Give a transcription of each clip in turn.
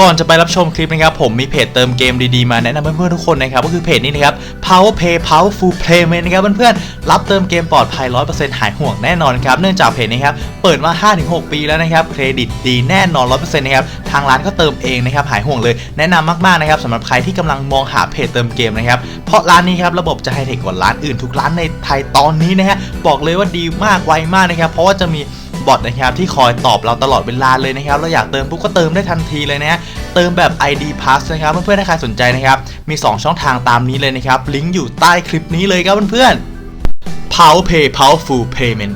ก่อนจะไปรับชมคลิปนะครับผมมีเพจเติมเกมดีๆมาแนะนำเพื่อนๆทุกคนนะครับก็คือเพจนี้นะครับ power play Powerful Payment นะครับเพื่อนๆรับเติมเกมปลอดภัย 100%หายห่วงแน่นอนครับเนื่องจากเพจนี้ครับเปิดมา 5-6 ปีแล้วนะครับเครดิตดีแน่นอน 100%นะครับทางร้านก็เติมเองนะครับหายห่วงเลยแนะนำมากๆนะครับสำหรับใครที่กำลังมองหาเพจเติมเกมนะครับเพราะร้านนี้ครับระบบจะไฮเทคกว่าร้านอื่นทุกร้านในไทยตอนนี้นะฮะบอกเลยว่าดีมากไวมากนะครับเพราะว่าจะมี บอทนะครับที่คอยตอบเราตลอดเวลาเลยนะครับเราอยากเติมปุ๊บก็เติมได้ทันทีเลยนะฮะเติมแบบ ID Pass นะครับเพื่อนๆถ้าใครสนใจนะครับมี 2 ช่องทางตามนี้เลยนะครับลิงก์อยู่ใต้คลิปนี้เลยครับเพื่อนๆ Power Pay Powerful Payment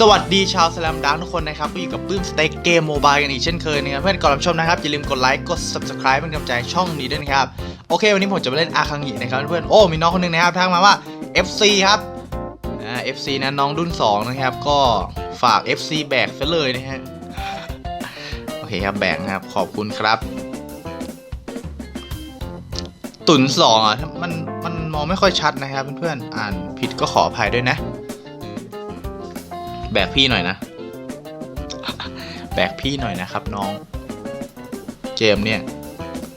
สวัสดีชาวสลัมดังทุกคนนะครับก็อยู่กับปื้มสเต็กเกมโมบายกันอีกเช่นเคยนะครับเพื่อนก่อนรับชมนะครับอย่าลืมกดไลค์กด subscribe เป็นกำลังใจช่องนี้ด้วยนะครับโอเค วันนี้ผมจะมาเล่นอาคังหินะครับเพื่อนโอ้มีน้องคนหนึงนะครับทักมาว่า FC ครับอ่า FC นะน้องดุน2 นะครับ ก็ฝาก FC แบกซะเลยนะฮะโอเคครับแบกนะครับขอบคุณครับ ตุ่นสองอะมันมันมองไม่ค่อยชัดนะครับเพื่อนๆอ่านผิดก็ขออภัยด้วยนะ แบกพี่หน่อยนะ แบกพี่หน่อยนะครับน้องเกมเนี่ย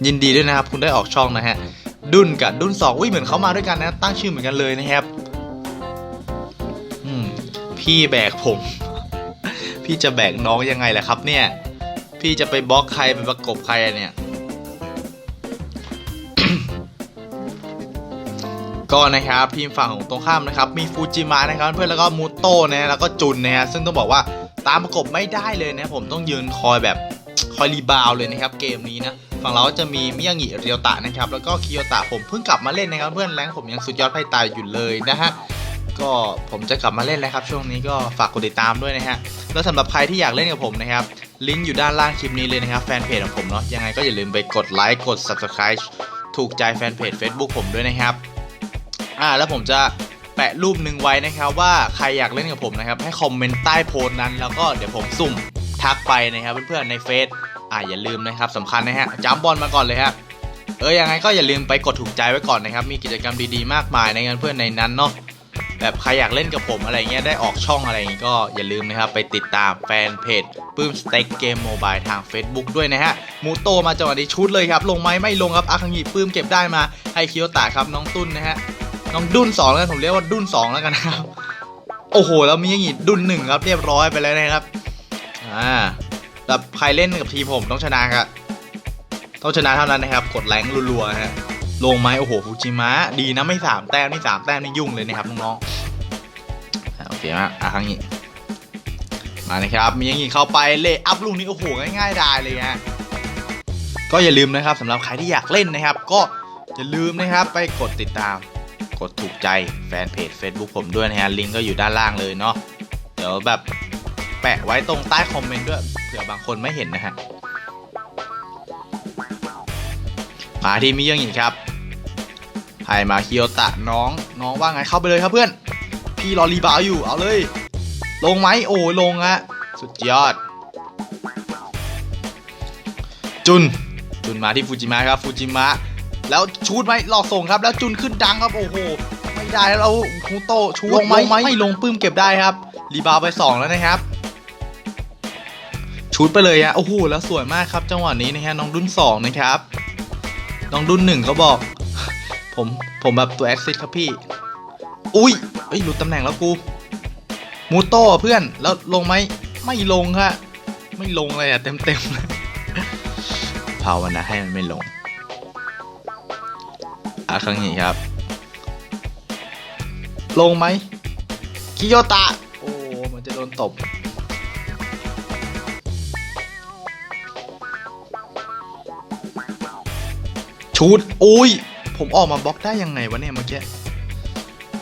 ยินดีด้วยนะครับ คุณได้ออกช่องนะฮะ ดุนกับดุนสองอุ้ยเหมือนเขามาด้วยกันนะ ตั้งชื่อเหมือนกันเลยนะครับอืมพี่แบกผม พี่จะแบกน้องยังไงล่ะครับ เนี่ย พี่จะไปบล็อกใครไปประกบใครเนี่ย ก็นะครับทีมฝั่งของตรงข้ามนะครับมีฟูจิมะนะครับเพื่อนแล้วก็มูโต้นะแล้วก็จุนนะฮะซึ่งต้องบอกว่าตามประกบไม่ได้เลยนะผมต้องยืนคอยแบบคอยรีบาวเลยนะครับเกมนี้นะฝั่งเราจะมีมิยางิเรียวตะนะครับแล้วก็คิโยตะผมเพิ่งกลับมาเล่นนะครับเพื่อนแรงผมยังสุดยอดไพ่ตายอยู่เลยนะฮะก็ผมจะกลับมาเล่นแล้วครับ ช่วงนี้ก็ฝากกดติดตามด้วยนะฮะแล้วสำหรับใครที่อยากเล่นกับผมนะครับลิงก์อยู่ด้านล่างคลิปนี้เลยนะครับแฟนเพจของผมเนาะยังไงก็อย่าลืมไปกดไลค์กด subscribe ถูกใจแฟนเพจ Facebook ผมด้วยนะครับ อ่าแล้วผมจะแปะรูปหนึ่งไว้นะครับว่าใครอยากเล่นกับผมนะครับ ให้คอมเมนต์ใต้โพสต์นั้น แล้วก็เดี๋ยวผมสุ่มทักไปนะครับเพื่อนๆในเฟซอ่าอย่าลืมนะครับสำคัญนะฮะจัมบอลมาก่อนเลยครับเออยังไงก็อย่าลืมไปกดถูกใจไว้ก่อนนะครับ มีกิจกรรมดีๆมากมายในงานเพื่อนในนั้นเนาะแบบใครอยากเล่นกับผมอะไรเงี้ยได้ออกช่องอะไรอย่างงี้ก็อย่าลืมนะครับไปติดตามแฟนเพจปื้มสเต็กเกมโมบายทาง Facebook ด้วยนะฮะมูโตมาจังหวะนี้ชุดเลยครับ ลงไหมไม่ลงครับอาคังหิปื้มเก็บได้มาให้คิโยตะครับน้องตุ้นนะฮะ น้องดุนสองแล้วผมเรียกว่าดุนสองแล้วกันนะครับ โอ้โห แล้วมีอย่างงี้ดุนหนึ่งครับ เรียบร้อยไปแล้วนะครับ อ่าแบบใครเล่นกับทีผมต้องชนะครับต้องชนะเท่านั้นนะครับ กดแรงรัวๆฮะ ลงไหมโอ้โหฟูจิมะ ดีนะไม่สามแต้มนี่สามแต้มนี่ยุ่งเลยนะครับน้องๆ โอเคมากอะครั้งนี้ มานะครับมีอย่างงี้เข้าไปเละอัพลูกนี้โอ้โหง่ายๆได้เลยฮะ ก็อย่าลืมนะครับสำหรับใครที่อยากเล่นนะครับ ก็อย่าลืมนะครับไปกดติดตาม กดถูกใจแฟนเพจ Facebook ผมด้วยนะฮะลิงก์ก็อยู่ด้านล่างเลยเนาะเดี๋ยวแบบแปะไว้ตรงใต้คอมเมนต์ด้วยเผื่อบางคนไม่เห็นนะฮะมาที่มิยังอีกครับไฮมาคิโยตะน้องน้องว่าไงเข้าไปเลยครับเพื่อน พี่รอรีบาวอยู่เอาเลย ลงไหมโอ้ลงฮะสุดยอด จุนจุนมาที่ฟูจิมะครับฟูจิมะ แล้วชูดไหมหลอกส่งครับ แล้วจุนขึ้นดังครับโอ้โหไม่ได้แล้วเราคูโตชูดลงไหมไม่ลงปื้มเก็บได้ครับ รีบาวไป 2 แล้วนะครับ ชูดไปเลยอะโอ้โหแล้วสวยมากครับ จังหวะนี้นะฮะน้องดุน2นะครับ น้องดุน1เขาบอก ผมผมแบบตัวแอคซิสครับพี่ อุ้ยเอ้ยหลุดตำแหน่งแล้วกูมูโต้อะเพื่อนแล้วลงไหมไม่ลงครับไม่ลงเลยอะเต็มเต็มๆเลยภาวนาให้มันไม่ลง อาครั้งนี้ครับ ลงไหมคิโยตะ โอ้มันจะโดนตบชุดอุ้ย ผมออกมาบล็อกได้ยังไงวะเนี่ยเมื่อกี้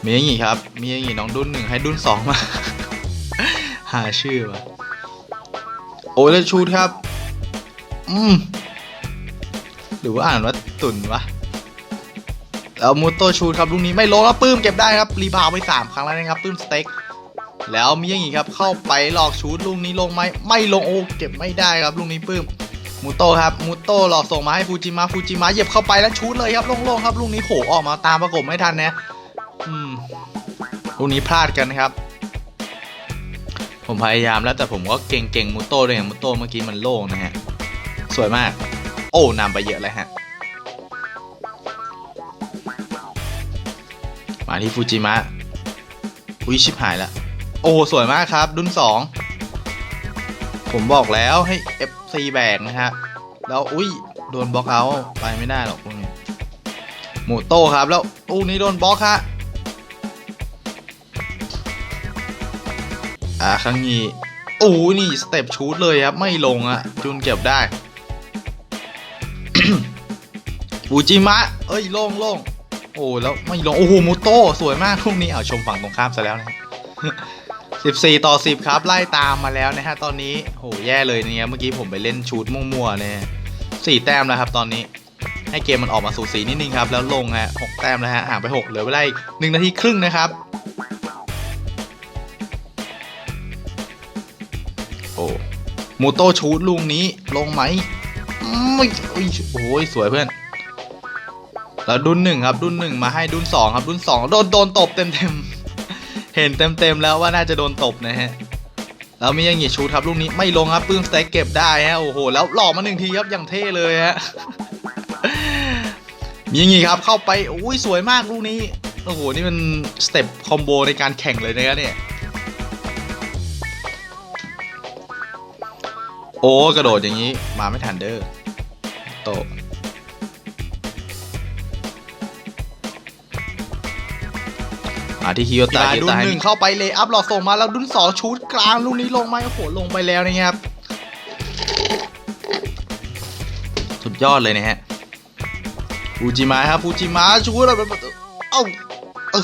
มีอย่างงี้ครับ มีอย่างงี้น้องดุนหนึ่งให้ดุนสองมา หาชื่อวะโอ้แล้วชูดครับ อืม หรือว่าอ่านว่าตุนวะ แล้วมูโตชูดครับลูกนี้ไม่ลงแล้วปื้มเก็บได้ครับรีบาวไป3ครั้งแล้วนะครับปื้มสเต็กแล้วมีอย่างงี้ครับเข้าไปหลอกชูดลูกนี้ลงไหมไม่ลงโอ้เก็บไม่ได้ครับลูกนี้ปื้มมูโตครับมูโตหลอกส่งมาให้ฟูจิมะฟูจิมะเหยียบเข้าไปแล้วชูดเลยครับโล่งๆครับลูกนี้โผออกมาตามประกบไม่ทันนะอืมลูกนี้พลาดกันนะครับ ผมพยายามแล้วแต่ผมก็เก่งๆมูโต้ด้วยอย่างมูโตเมื่อกี้มันโล่งนะฮะสวยมาก โอ้นำไปเยอะเลยฮะ มาที่ฟูจิมะ อุ้ยชิบหายแล้วโอ้สวยมากครับดุนสองผมบอกแล้วให้ FC แบกนะฮะ แล้วอุ้ยโดนบล็อกเอาไปไม่ได้หรอกพวกนี้หมูโต้ครับ แล้วอู้นี้โดนบล็อกฮะอ่าครั้งนี้โอ้นี่สเต็ปชูดเลยครับ ไม่ลงอะจุนเก็บได้บูจิมะ เอ้ยโล่งโล่ง โอ้แล้วไม่ลงโอ้โหมูโต้สวยมากทุกนี้เอาชมฝั่งตรงข้ามซะแล้วนะ14 ต่อ 10 ครับ ไล่ตามมาแล้วนะฮะ ตอนนี้โหแย่เลยเนี่ยเมื่อกี้ผมไปเล่นชูดมั่วๆเนี่ยสี่แต้มแล้วครับ ตอนนี้ให้เกมมันออกมาสูสีนิดนึงครับ แล้วลงฮะหกแต้มแล้วฮะห่างไป6เหลือเวลาอีกหนึ่งนาทีครึ่งนะครับโอ้มูโต้ชูดลูกนี้ลงไหมไม่อุ้ยโอ้ยสวยเพื่อน แล้วดุนหนึ่งครับดุนหนึ่งมาให้ดุนสองครับดุนสองโดนโดนตบเต็มเต็มเห็นเต็มเต็มแล้วว่าน่าจะโดนตบนะฮะแล้วมียังหยีชูครับลูกนี้ไม่ลงครับปื้มสเต็กเก็บได้ฮะโอ้โหแล้วหลอกมาหนึ่งทีครับอย่างเท่เลยฮะมีอย่างงี้ครับเข้าไปอุ้ยสวยมากลูกนี้โอ้โหนี่มันสเต็ปคอมโบในการแข่งเลยนะครับเนี่ยโอ้กระโดดอย่างนี้มาไม่ทันเด้อโต มาที่คิโยตาดุนหนึ่งเข้าไปเลยอัพหลอดส่งมาแล้วดุนสองชูดกลางลูกนี้ลงไหมโอ้โหลงไปแล้วนะครับสุดยอดเลยนะฮะฟูจิมะครับฟูจิมะชูดอะไรแบบเอ้าเออ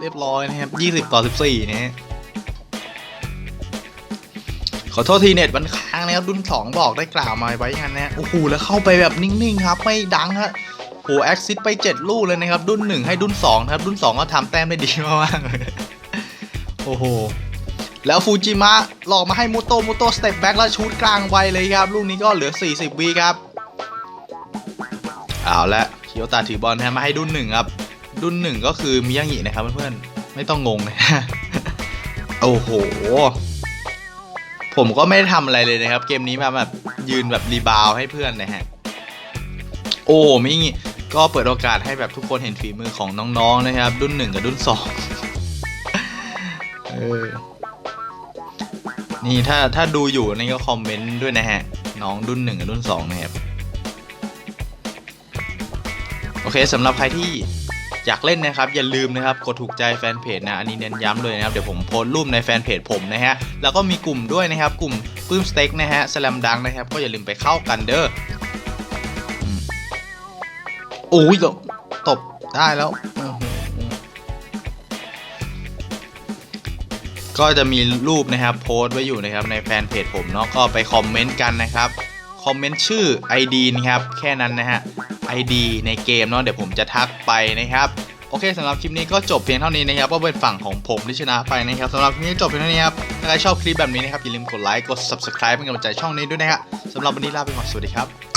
เรียบร้อยนะครับ20ต่อ14นะฮะขอโทษทีเน็ตมันค้างนะครับดุนสองบอกได้กล่าวมาไว้งั้นนะโอ้โหแล้วเข้าไปแบบนิ่งๆครับ ไม่ดังฮะ โหแอคซิสไป 7 ลูกเลยนะครับ ดุนหนึ่งให้ดุนสองนะครับ ดุนสองก็ทำแต้มได้ดีมากๆเลยโอ้โห แล้วฟูจิมะหลอกมาให้มูโตมูโตสเต็ปแบ็กแล้วชูดกลางไวเลยครับ ลูกนี้ก็เหลือ 40วิครับ เอาละเคียวตาถือบอลนะมาให้ดุนหนึ่งครับ ดุนหนึ่งก็คือมิยังงินะครับเพื่อนๆ ไม่ต้องงงนะโอ้โห ผมก็ไม่ได้ทำอะไรเลยนะครับ เกมนี้มาแบบยืนแบบรีบาวให้เพื่อนนะฮะ โอ้มิงี้ ก็เปิดโอกาสให้แบบทุกคนเห็นฝีมือของน้องๆนะครับ รุ่นหนึ่งกับรุ่นสองเออนี่ถ้าถ้าดูอยู่นี่ก็คอมเมนต์ด้วยนะฮะ น้องรุ่นหนึ่งกับรุ่นสองนะครับโอเคสำหรับใครที่อยากเล่นนะครับ อย่าลืมนะครับ กดถูกใจแฟนเพจนะ อันนี้เน้นย้ำเลยนะครับ เดี๋ยวผมโพสต์รูปในแฟนเพจผมนะฮะ แล้วก็มีกลุ่มด้วยนะครับ กลุ่มปื้มสเต็กนะฮะสแลมดังนะครับ ก็อย่าลืมไปเข้ากันเด้อ โอ้ยตบตบได้แล้วก็จะมีรูปนะครับโพสต์ไว้อยู่นะครับในแฟนเพจผมเนาะก็ไปคอมเมนต์กันนะครับคอมเมนต์ชื่อ ID นะครับแค่นั้นนะฮะ ID ในเกมเนาะเดี๋ยวผมจะทักไปนะครับโอเคสำหรับคลิปนี้ก็จบเพียงเท่านี้นะครับก็เป็นฝั่งของผมที่ชนะไปนะครับสำหรับคลิปนี้จบเพียงเท่านี้ครับถ้าใครชอบคลิปแบบนี้นะครับอย่าลืมกดไลค์กด subscribe เป็นกำลังใจช่องนี้ด้วยนะครับสำหรับวันนี้ลาไปก่อนสวัสดีครับ